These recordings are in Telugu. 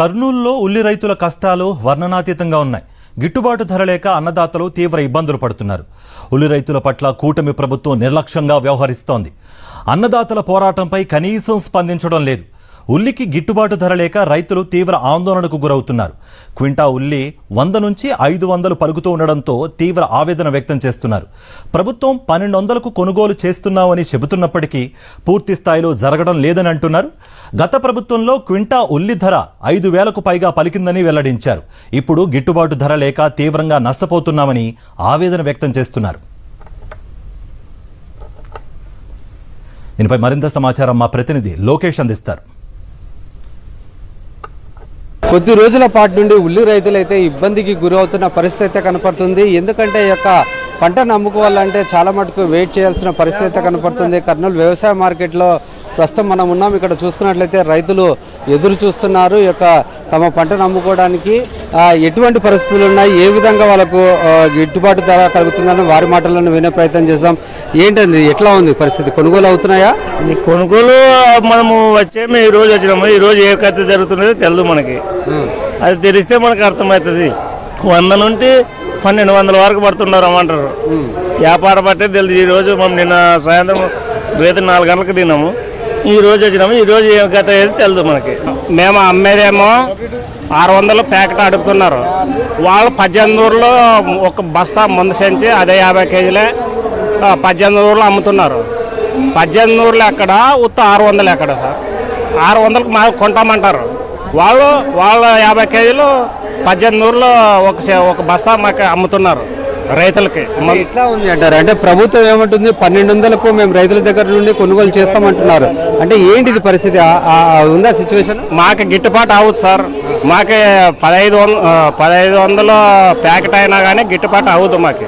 కర్నూలులో ఉల్లి రైతుల కష్టాలు వర్ణనాతీతంగా ఉన్నాయి. గిట్టుబాటు ధర లేక అన్నదాతలు తీవ్ర ఇబ్బందులు పడుతున్నారు. ఉల్లి రైతుల పట్ల కూటమి ప్రభుత్వం నిర్లక్ష్యంగా వ్యవహరిస్తోంది. అన్నదాతల పోరాటంపై కనీసం స్పందించడం లేదు. ఉల్లికి గిట్టుబాటు ధర లేక రైతులు తీవ్ర ఆందోళనకు గురవుతున్నారు. క్వింటా ఉల్లి వంద నుంచి ఐదు వందలు పలుకుతూ ఉండడంతో తీవ్ర ఆవేదన వ్యక్తం చేస్తున్నారు. ప్రభుత్వం పన్నెండు వందలకు కొనుగోలు చేస్తున్నామని చెబుతున్నప్పటికీ పూర్తి స్థాయిలో జరగడం లేదని అంటున్నారు. గత ప్రభుత్వంలో క్వింటా ఉల్లి ధర ఐదు వేలకు పైగా పలికిందని వెల్లడించారు. ఇప్పుడు గిట్టుబాటు ధర లేక తీవ్రంగా నష్టపోతున్నామని ఆవేదన వ్యక్తం చేస్తున్నారు. దీనిపై మరింత సమాచారం మా ప్రతినిధి లోకేష్ అందిస్తారు. కొద్ది రోజుల పాటు నుండి ఉల్లి రైతులైతే ఇబ్బందికి గురవుతున్న పరిస్థితి అయితే కనపడుతుంది. ఎందుకంటే ఈ యొక్క పంటను అమ్ముకోవాలంటే చాలా మటుకు వెయిట్ చేయాల్సిన పరిస్థితి అయితే కనపడుతుంది. కర్నూలు వ్యవసాయ మార్కెట్లో ప్రస్తుతం మనం ఉన్నాం. ఇక్కడ చూసుకున్నట్లయితే రైతులు ఎదురు చూస్తున్నారు. ఈ యొక్క తమ పంటను అమ్ముకోవడానికి ఎటువంటి పరిస్థితులు ఉన్నాయి? ఏ విధంగా వాళ్ళకు గిట్టుబాటు ధర కలుగుతుందని వారి మాటలను వినే ప్రయత్నం చేద్దాం ఏంటండి ఎట్లా ఉంది పరిస్థితి? కొనుగోలు అవుతున్నాయా? కొనుగోలు మనము వచ్చేమి ఈ రోజు వచ్చినాము. ఈ రోజు ఏ కథ జరుగుతున్నదో తెలియదు మనకి. అది తెలిస్తే మనకు అర్థమవుతుంది. వంద నుండి పన్నెండు వందల వరకు పడుతున్నారు అమ్మంటారు. వ్యాపార పట్టే తెలియదు ఈ రోజు మనం నిన్న సాయంత్రం రేపు నాలుగు గంటలకు తిన్నాము. ఈ రోజు వచ్చినాము ఈ రోజు ఏం కథ ఏది తెలియదు మనకి. మేము అమ్మేదేమో ఆరు వందలు ప్యాకెట్ అడుగుతున్నారు. వాళ్ళు పద్దెనిమిది ఊర్లో ఒక బస్తా ముందు సెంచి అదే యాభై కేజీలే పద్దెనిమిది ఊర్లు అమ్ముతున్నారు. పద్దెనిమిది ఊర్లు ఎక్కడ? ఉత్త ఆరు వందలు ఎక్కడ సార్? ఆరు వందలకు మా కొంటామంటారు. వాళ్ళు వాళ్ళ యాభై కేజీలు పద్దెనిమిది ఊర్లో ఒక సే- ఒక బస్తా మాకు అమ్ముతున్నారు. రైతులకి. ఎట్లా ఉంది అంటారు? అంటే ప్రభుత్వం ఏమంటుంది? పన్నెండు వందలకు మేము రైతుల దగ్గర నుండి కొనుగోలు చేస్తామంటున్నారు. అంటే ఏంటిది పరిస్థితి? ఉందా సిచ్యువేషన్ మాకు గిట్టుబాటు అవుతుంది సార్. మాకు పదహైదు పదహైదు వందల ప్యాకెట్ అయినా కానీ గిట్టుబాటు అవుతుంది మాకు.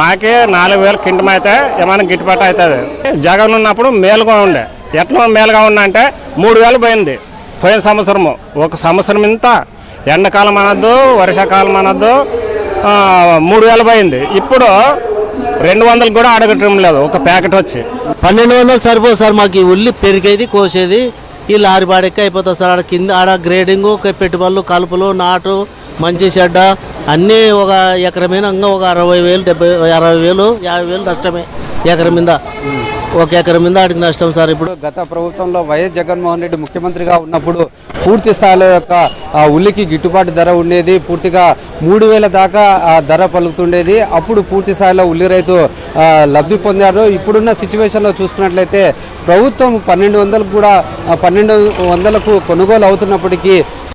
మాకే నాలుగు వేలు కింటం అయితే ఏమైనా గిట్టుబాటు అవుతుంది. జగన్ ఉన్నప్పుడు మేలుగా ఉండే. ఎట్లా మేలుగా ఉన్నా అంటే మూడు వేలు పోయింది. పోయిన సంవత్సరము. ఒక సంవత్సరం ఇంత. ఎండాకాలం అనొద్దు వర్షాకాలం అనొద్దు మూడు వేల పోయింది ఇప్పుడు రెండు వందలు కూడా అడగటం లేదు ఒక ప్యాకెట్ వచ్చి. పన్నెండు వందలు సరిపోదు సార్ మాకు ఈ ఉల్లి పెరిగేది కోసేది ఈ లారీ బాడెక్క అయిపోతుంది సార్. ఆడ కింద ఆడ గ్రేడింగ్ పెట్టుబడులు కలుపులు నాటు మంచి చెడ్డ అన్నీ ఒక ఎకరమైన ఇంకా ఒక అరవై వేలు డెబ్బై అరవై వేలు యాభై వేలు నష్టమే. ఎకరం మీద. ఒక ఎకరం మీద ఆడికి నష్టం సార్. ఇప్పుడు గత ప్రభుత్వంలో వైఎస్ జగన్మోహన్ రెడ్డి ముఖ్యమంత్రిగా ఉన్నప్పుడు పూర్తి స్థాయిలో యొక్క ఉల్లికి గిట్టుబాటు ధర ఉండేది. పూర్తిగా మూడు వేల దాకా ఆ ధర పలుకుతుండేది. అప్పుడు పూర్తి స్థాయిలో ఉల్లి రైతు లబ్ధి పొందారు. ఇప్పుడున్న సిచ్యువేషన్లో చూసుకున్నట్లయితే ప్రభుత్వం పన్నెండు వందలకు కూడా పన్నెండు వందలకు కొనుగోలు అవుతున్నప్పటికీ